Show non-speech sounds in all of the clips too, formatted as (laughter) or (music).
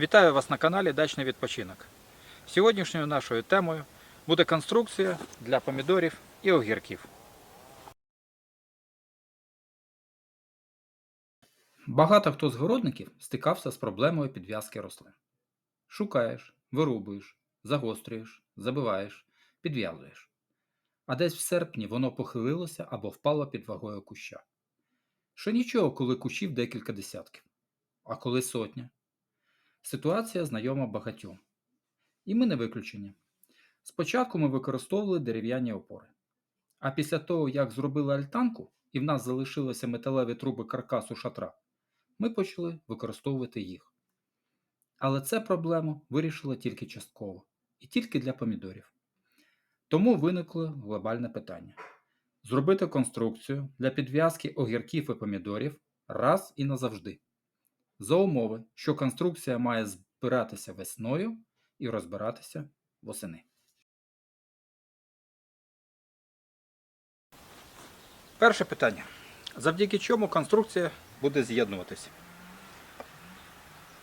Вітаю вас на каналі Дачний відпочинок. Сьогоднішньою нашою темою буде конструкція для помідорів і огірків. Багато хто з городників стикався з проблемою підв'язки рослин. Шукаєш, вирубуєш, загострюєш, забиваєш, підв'язуєш. А десь в серпні воно похилилося або впало під вагою куща. Що нічого, коли кущів декілька десятків, а коли сотня. Ситуація знайома багатьом. І ми не виключення. Спочатку ми використовували дерев'яні опори. А після того, як зробили альтанку, і в нас залишилися металеві труби каркасу шатра, ми почали використовувати їх. Але це проблему вирішили тільки частково і тільки для помідорів. Тому виникло глобальне питання: зробити конструкцію для підв'язки огірків і помідорів раз і назавжди за умови, що конструкція має збиратися весною і розбиратися восени. Перше питання. Завдяки чому конструкція буде з'єднуватися?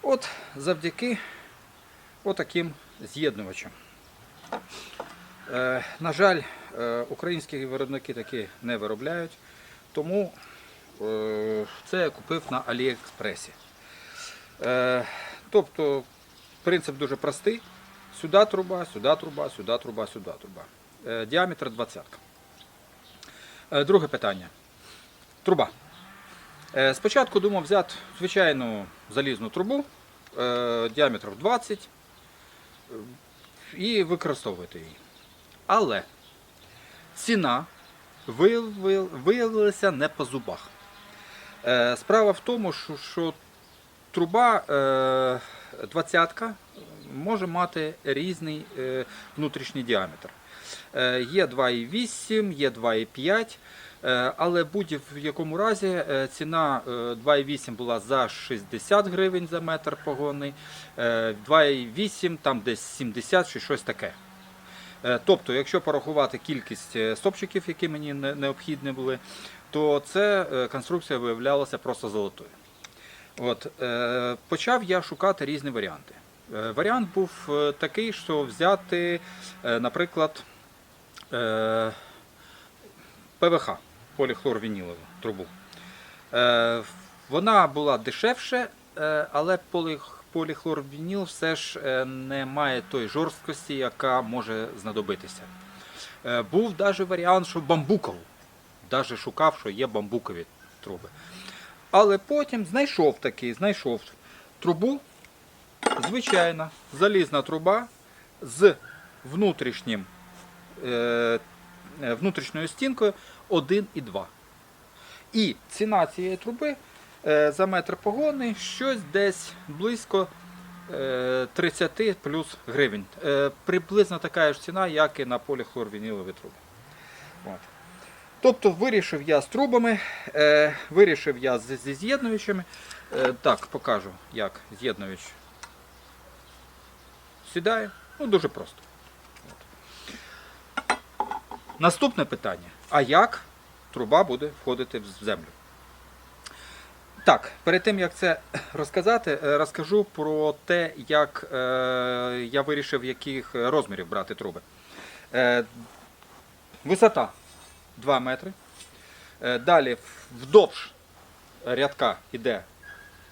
От завдяки отаким з'єднувачам. Е, на жаль, е, українські виробники такі не виробляють, тому е, це я купив на Аліекспресі. Е, тобто принцип дуже простий. Сюди труба, сюди труба, сюди труба, сюди труба. Е, діаметр 20. Е, друге питання. Труба. Спочатку думав взяти звичайну залізну трубу діаметром 20 е, і використовувати її. Але ціна виявилася не по зубах. Справа в тому, що труба е, 20 може мати різний е, внутрішній діаметр. Е, є 2,8, є 2,5, е, але будь-в якому разі ціна е, 2,8 була за 60 гривень за метр погонний, е, 2,8 там десь 70 чи щось таке. Тобто, якщо порахувати кількість стопчиків, які мені необхідні були, то е, конструкція виявлялася просто золотою. От, е, почав я шукати різні варіанти. Е, варіант був е, такий, що взяти, е, наприклад, е, ПВХ, поліхлорвінілову трубу. Е, вона була дешевше, е, але поліх- поліхлорвініл все ж е, не має тої жорсткості, яка може знадобитися. Е, був навіть варіант, що бамбукову. Навіть шукав, що є бамбукові труби. Але потім знайшов такий, знайшов трубу, звичайна залізна труба з внутрішнім, е, е, внутрішньою стінкою 1,2. І ціна цієї труби е, за метр погонний щось десь близько е, 30 плюс гривень. Е, приблизно така ж ціна, як і на поліхлорвінілові труби. От. Тобто вирішив я з трубами, е, вирішив я з- зі з'єднувачами. Е, так, покажу, як з'єднувач сідає. Ну, дуже просто. От. Наступне питання. А як труба буде входити в землю? Так, перед тим як це розказати, е, розкажу про те, як е, я вирішив, яких розмірів брати труби. Е, висота 2 метри. Е, Далі вдовж рядка йде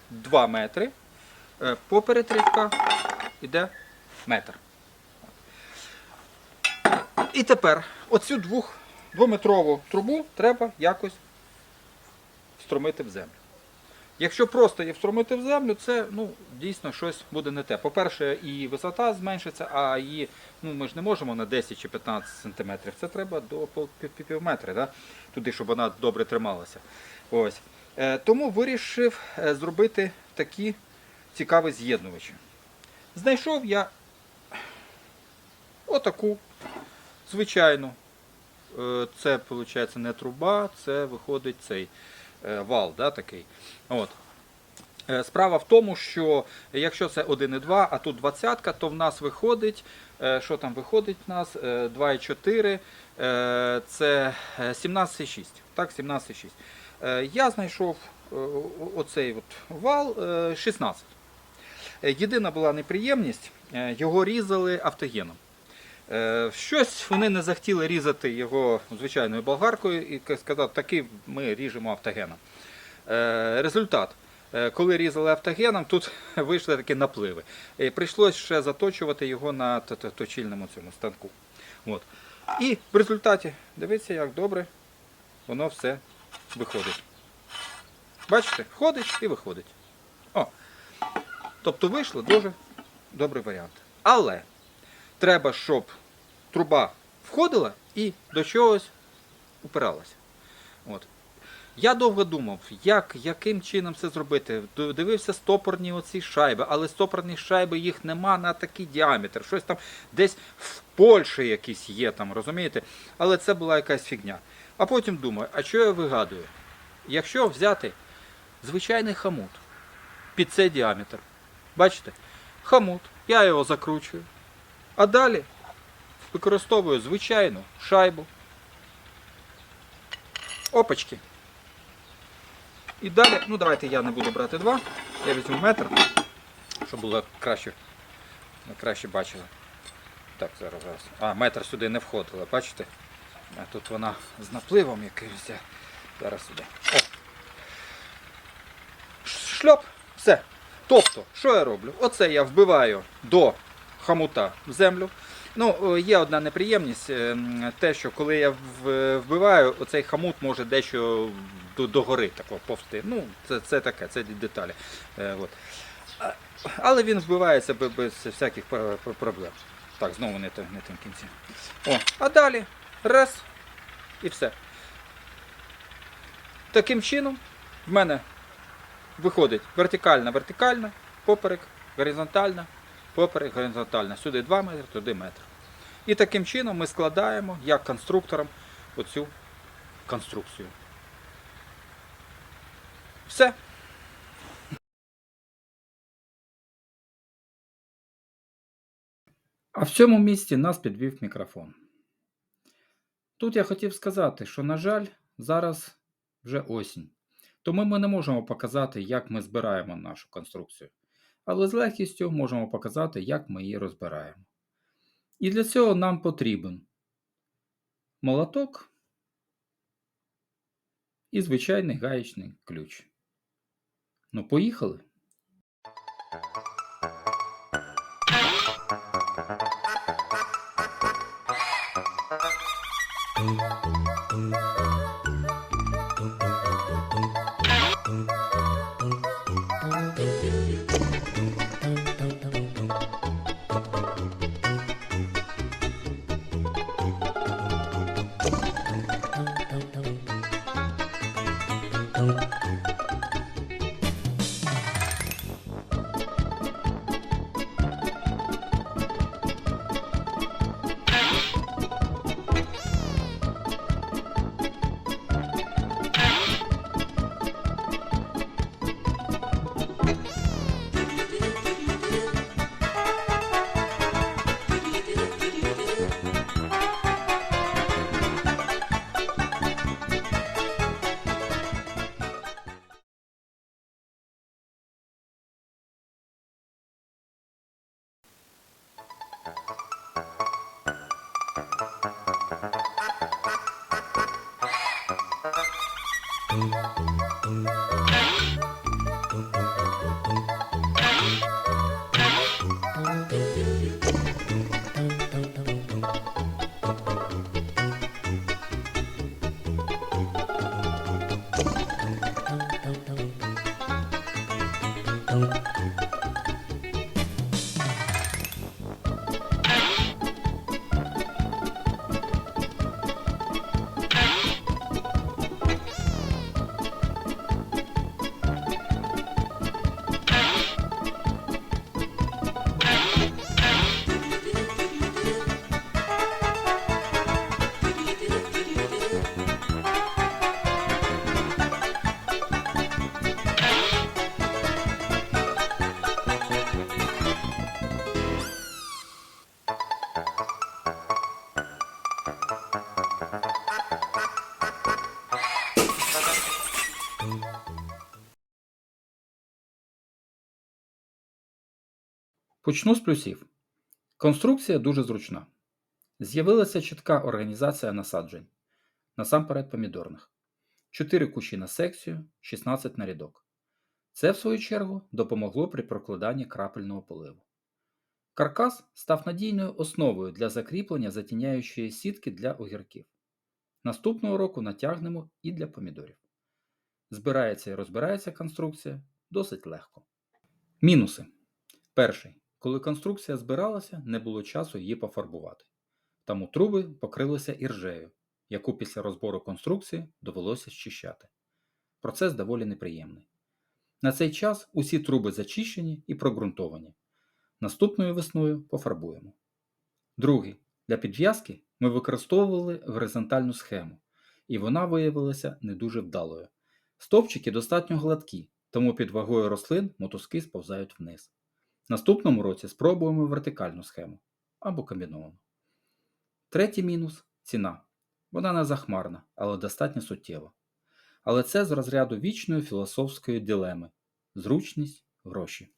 2 метри. Е, Поперед рядка йде метр. І тепер оцю двометрову трубу треба якось встромити в землю. Якщо просто її встромити в землю, це ну, дійсно щось буде не те. По-перше, і висота зменшиться, а її ну, ми ж не можемо на 10 чи 15 сантиметрів. Це треба до пів, метри, да? туди, щоб вона добре трималася. Ось. Е, тому вирішив е, зробити такі цікаві з'єднувачі. Знайшов я отаку звичайну. Е, Це, виходить, не труба, це виходить цей вал, да, такий. От. Е, Справа в тому, що якщо це 1,2, а тут 20, то в нас виходить, е, що там виходить в нас? Е, 2,4, е, це е, 17,6. Так, 17,6. Е, Я знайшов е, оцей от вал е, 16. Е, Єдина була неприємність, е, його різали автогеном. Е, Щось вони не захотіли різати його звичайною болгаркою і сказав, таки ми ріжемо автогеном. Е, Результат. Е, Коли різали автогеном, тут (laughs) вийшли такі напливи. І прийшлося ще заточувати його на точильному цьому станку. От. І в результаті, дивіться, як добре воно все виходить. Бачите, входить і виходить. О. Тобто вийшло дуже добрий варіант. Але треба, щоб труба входила і до чогось упиралася. От. Я довго думав, як, яким чином це зробити. Дивився стопорні оці шайби, але стопорні шайби їх нема на такий діаметр. Щось там десь в Польщі якісь є, там, розумієте? Але це була якась фігня. А потім думаю, а що я вигадую? Якщо взяти звичайний хамут під цей діаметр, бачите, хамут, я його закручую, а далі використовую звичайну шайбу. Опачки. І далі, ну давайте я не буду брати два, я візьму метр, щоб було краще, краще бачили. Так, зараз, зараз. А, метр сюди не входила, бачите? А тут вона з напливом якимось. я- Зараз сюди. О. Шльоп, все. Тобто, що я роблю? Оце я вбиваю до хамута в землю. Ну, є одна неприємність, е, те, що коли я вбиваю, оцей хамут може дещо до, до гори тако повсти. Ну, це, це таке, це деталі. Е, от. Але він вбивається без, всяких пр- пр- проблем. Так, знову не, те- не тим кінці. О, а далі раз і все. Таким чином в мене виходить вертикальна, вертикальна, поперек, горизонтальна, поперек, горизонтальна. Сюди 2 метри, туди метр. І таким чином ми складаємо як конструктором оцю конструкцію. Все. А в цьому місці нас підвів мікрофон. Тут я хотів сказати, що, на жаль, зараз вже осінь. Тому ми не можемо показати, як ми збираємо нашу конструкцію. Але з легкістю можемо показати, як ми її розбираємо. І для цього нам потрібен молоток і звичайний гаєчний ключ. Ну, поїхали. Почну з плюсів. Конструкція дуже зручна. З'явилася чітка організація насаджень, насамперед помідорних. 4 кущі на секцію, 16 на рядок. Це, в свою чергу, допомогло при прокладанні крапельного поливу. Каркас став надійною основою для закріплення затіняючої сітки для огірків. Наступного року натягнемо і для помідорів. Збирається і розбирається конструкція досить легко. Мінуси. Перший. Коли конструкція збиралася, не було часу її пофарбувати. Тому труби покрилися іржею, яку після розбору конструкції довелося щищати. Процес доволі неприємний. На цей час усі труби зачищені і прогрунтовані. Наступною весною пофарбуємо. Другий. Для підв'язки ми використовували горизонтальну схему, і вона виявилася не дуже вдалою. Стовпчики достатньо гладкі, тому під вагою рослин мотузки сповзають вниз. Наступному році спробуємо вертикальну схему або комбіновану. Третій мінус ціна. Вона не захмарна, але достатньо суттєва. Але це з розряду вічної філософської дилеми зручність гроші.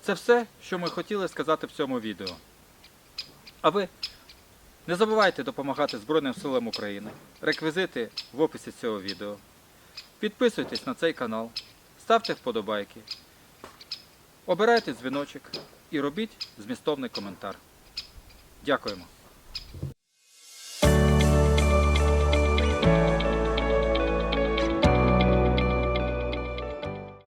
Це все, що ми хотіли сказати в цьому відео. А ви не забувайте допомагати Збройним силам України. Реквізити в описі цього відео. Підписуйтесь на цей канал, ставте вподобайки, обирайте дзвіночок і робіть змістовний коментар. Дякуємо!